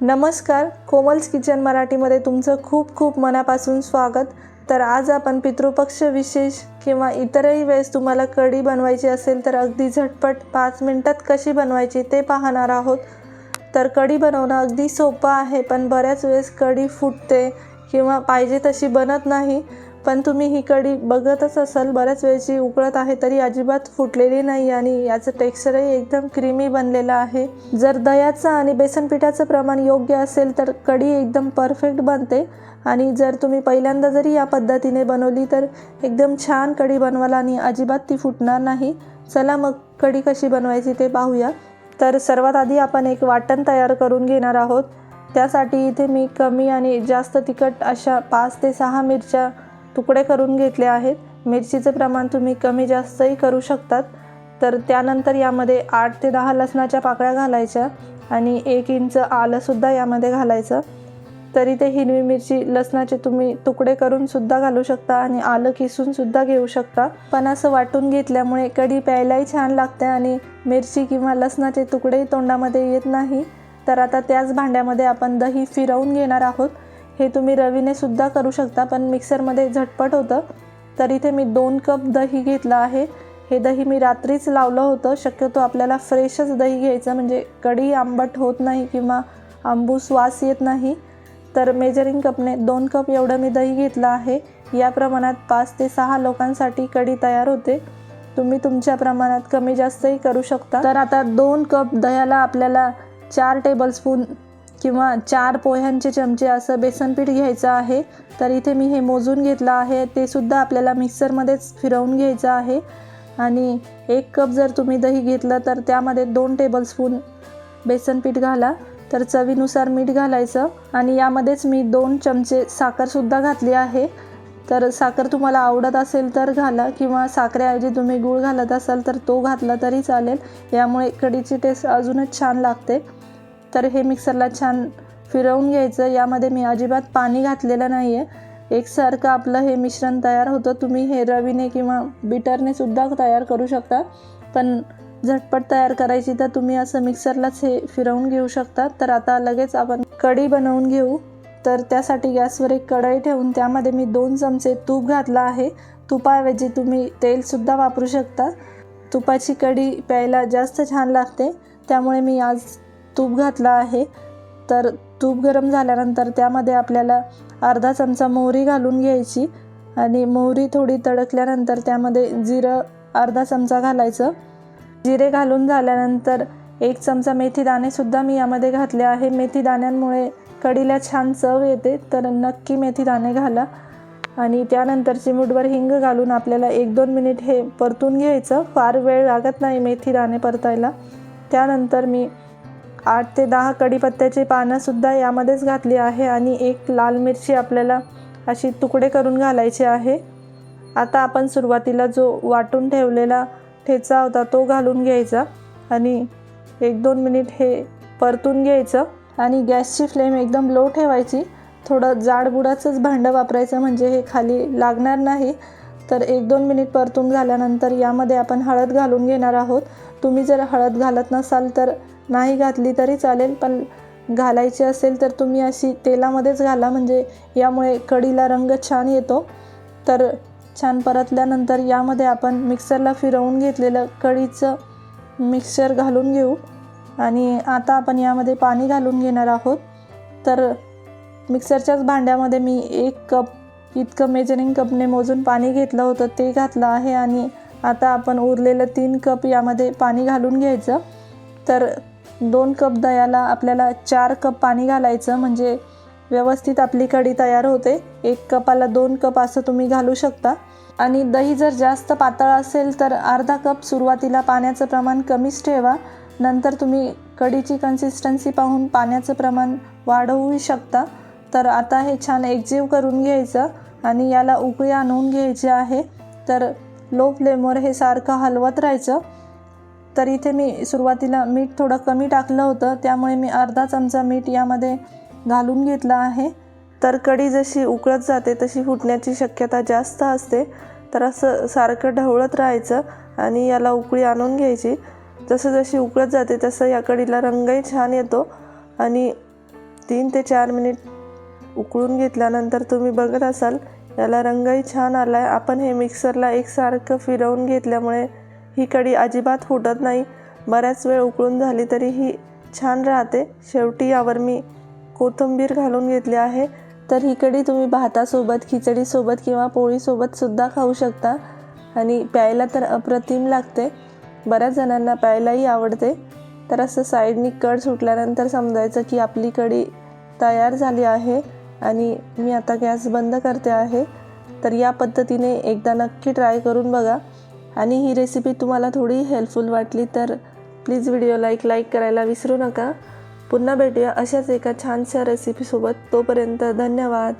नमस्कार कोमल्स किचन मराठीमध्ये तुमचं खूप खूप मनापासून स्वागत. तर आज आपण पितृपक्ष विशेष किंवा इतरही वेळेस तुम्हाला कढी बनवायची असेल तर अगदी झटपट पाच मिनटात कशी बनवायची ते पाहणार आहोत. तर कढी बनवणं अगदी सोपं आहे पण बऱ्याच वेळेस कढी फुटते किंवा पाहिजे तशी बनत नाही. पण तुम्ही ही कढी बघतच असाल बऱ्याच वेळची उकळत आहे तरी अजिबात फुटलेली नाही आणि याचं टेक्स्चरही एकदम क्रीमी बनलेलं आहे. जर दह्याचं आणि बेसन पिठाचं प्रमाण योग्य असेल तर कढी एकदम परफेक्ट बनते आणि जर तुम्ही पहिल्यांदा जरी या पद्धतीने बनवली तर एकदम छान कढी बनवाल आणि अजिबात ती फुटणार नाही. चला मग कढी कशी बनवायची ते पाहूया. तर सर्वात आधी आपण एक वाटण तयार करून घेणार आहोत. त्यासाठी इथे मी कमी आणि जास्त तिखट अशा पाच ते सहा मिरच्या तुकडे करून घेतले आहेत. मिरचीचं प्रमाण तुम्ही कमी जास्तही करू शकतात. तर त्यानंतर यामध्ये आठ ते दहा लसणाच्या पाकळ्या घालायच्या आणि एक इंच आलंसुद्धा यामध्ये घालायचं. तरी ते हिरवी मिरची लसणाचे तुम्ही तुकडे करून सुद्धा घालू शकता आणि आलं किसून सुद्धा घेऊ शकता. पण असं वाटून घेतल्यामुळे कढी प्यायलाही छान लागते आणि मिरची किंवा लसणाचे तुकडेही तोंडामध्ये येत नाही. तर आता त्याच भांड्यामध्ये आपण दही फिरवून घेणार आहोत. हे तुम्ही रवीने सुद्धा करू शकता पण मिक्सरमध्ये झटपट होतं. तर इथे मी दोन कप दही घेतलं आहे. हे दही मी रात्रीच लावलं होतं. शक्यतो आपल्याला फ्रेशच दही घ्यायचं म्हणजे कढी आंबट होत नाही किंवा आंबूस वास येत नाही. तर मेजरिंग कपने दोन कप एवढं मी दही घेतलं आहे. या प्रमाणात पाच ते सहा लोकांसाठी कढी तयार होते. तुम्ही तुमच्या प्रमाणात कमी जास्तही करू शकता. तर आता दोन कप दह्याला आपल्याला चार टेबलस्पून किंवा चार पोह्यांचे चमचे असं बेसनपीठ घ्यायचं आहे तर इथे मी हे मोजून घेतलं आहे. ते सुद्धा आपल्याला मिक्सरमध्येच फिरवून घ्यायचं आहे. आणि एक कप जर तुम्ही दही घेतलं तर त्यामध्ये दोन टेबलस्पून बेसनपीठ घाला. तर चवीनुसार मीठ घालायचं. आणि यामध्येच मी दोन चमचे साखरसुद्धा घातली आहे. तर साखर तुम्हाला आवडत असेल तर घाला किंवा साखरेऐवजी तुम्ही गूळ घालत असाल तर तो घातला तरी चालेल. यामुळे कडीची टेस्ट अजूनच छान लागते. तर हे मिक्सरला छान फिरवून घ्यायचं. यामध्ये मी अजिबात पाणी घातलेलं नाही आहे एकसारखं आपलं हे मिश्रण तयार होतं. तुम्ही हे रवीने किंवा बिटरने सुद्धा तयार करू शकता. पण झटपट तयार करायची तर तुम्ही असं मिक्सरलाच हे फिरवून घेऊ शकता. तर आता लगेच आपण कढी बनवून घेऊ. तर त्यासाठी गॅसवर एक कढई ठेवून त्यामध्ये मी दोन चमचे तूप घातलं आहे. तुपाऐवजी तुम्ही तेलसुद्धा वापरू शकता. तुपाची कढी प्यायला जास्त छान लागते. त्यामुळे मी आज तूप घातलं आहे तर तूप गरम झाल्यानंतर त्यामध्ये आपल्याला अर्धा चमचा मोहरी घालून घ्यायची आणि मोहरी थोडी तडकल्यानंतर त्यामध्ये जिरं अर्धा चमचा घालायचं. जिरे घालून झाल्यानंतर एक चमचा मेथी दाणेसुद्धा मी यामध्ये घातले आहे. मेथी दाण्यांमुळे कढीला छान चव येते तर नक्की मेथी दाणे घाला. आणि त्यानंतर चिमूटभर हिंग घालून आपल्याला एक दोन मिनिट हे परतून घ्यायचं. फार वेळ लागत नाही मेथी दाणे परतायला. त्यानंतर मी आठ ते दहा कढीपत्त्याची पानंसुद्धा यामध्येच घातली आहे आणि एक लाल मिरची आपल्याला अशी तुकडे करून घालायची आहे. आता आपण सुरुवातीला जो वाटून ठेवलेला ठेचा होता तो घालून घ्यायचा आणि एक दोन मिनिट हे परतून घ्यायचं आणि गॅसची फ्लेम एकदम लो ठेवायची. थोडं जाडबुडाचंच भांडं वापरायचं म्हणजे हे खाली लागणार नाही. तर एक दोन मिनिट परतून झाल्यानंतर यामध्ये आपण हळद घालून घेणार आहोत. तुम्ही जर हळद घालत नसाल तर नाही घातली तरी चालेल पण घालायची असेल तर तुम्ही अशी तेलामध्येच घाला. म्हणजे यामुळे कढीला रंग छान येतो. तर छान परतल्यानंतर यामध्ये आपण मिक्सरला फिरवून घेतलेलं कढीचं मिक्सर घालून घेऊ. आणि आता आपण यामध्ये पाणी घालून घेणार आहोत. तर मिक्सरच्याच भांड्यामध्ये मी एक कप इतकं मेजरिंग कपने मोजून पाणी घेतलं होतं ते घातलं आहे. आणि आता आपण उरलेलं तीन कप यामध्ये पाणी घालून घ्यायचं. तर दोन कप दह्याला आपल्याला चार कप पाणी घालायचं म्हणजे व्यवस्थित आपली कढी तयार होते. एक कपाला दोन कप असं तुम्ही घालू शकता. आणि दही जर जास्त पातळ असेल तर अर्धा कप सुरुवातीला पाण्याचं प्रमाण कमीच ठेवा. नंतर तुम्ही कढीची कन्सिस्टन्सी पाहून पाण्याचं प्रमाण वाढवू शकता. तर आता हे छान एकजीव करून घ्यायचं आणि याला उकळी आणून घ्यायची आहे. तर लो फ्लेमवर हे सारखं हलवत राहायचं. तर इथे मी सुरुवातीला मीठ थोडं कमी टाकलं होतं. त्यामुळे मी अर्धा चमचा मीठ यामध्ये घालून घेतला आहे. तर कढी जशी उकळत जाते तशी फुटण्याची शक्यता जास्त असते. तर असं सारखं ढवळत राहायचं आणि याला उकळी आणून घ्यायची. जसं जशी उकळत जाते तसं या कढीला रंगही छान येतो. आणि तीन ते चार मिनिट उकळून घेतल्यानंतर तुम्ही बघत असाल याला रंगही छान आला आहे आपण हे मिक्सरला एकसारखं फिरवून घेतल्यामुळे ही कढी अजिबात फुटत नाही. बऱ्याच वेळ उकळून झाली तरी ही छान राहते. शेवटी यावर मी कोथिंबीर घालून घेतली आहे. तर ही कढी तुम्ही भातासोबत खिचडीसोबत किंवा पोळीसोबतसुद्धा खाऊ शकता आणि प्यायला तर अप्रतिम लागते. बऱ्याच जणांना प्यायलाही आवडते. तर असं साईडनी कड सुटल्यानंतर समजायचं की आपली कढी तयार झाली आहे आणि मी आता गॅस बंद करते आहे. तर या पद्धतीने एकदा नक्की ट्राय करून बघा. आणि ही रेसिपी तुम्हाला थोडी हेल्पफुल वाटली तर प्लीज व्हिडिओला एक लाईक करायला विसरू नका. पुन्हा भेटूया अशाच एका छानशा रेसिपीसोबत तोपर्यंत धन्यवाद.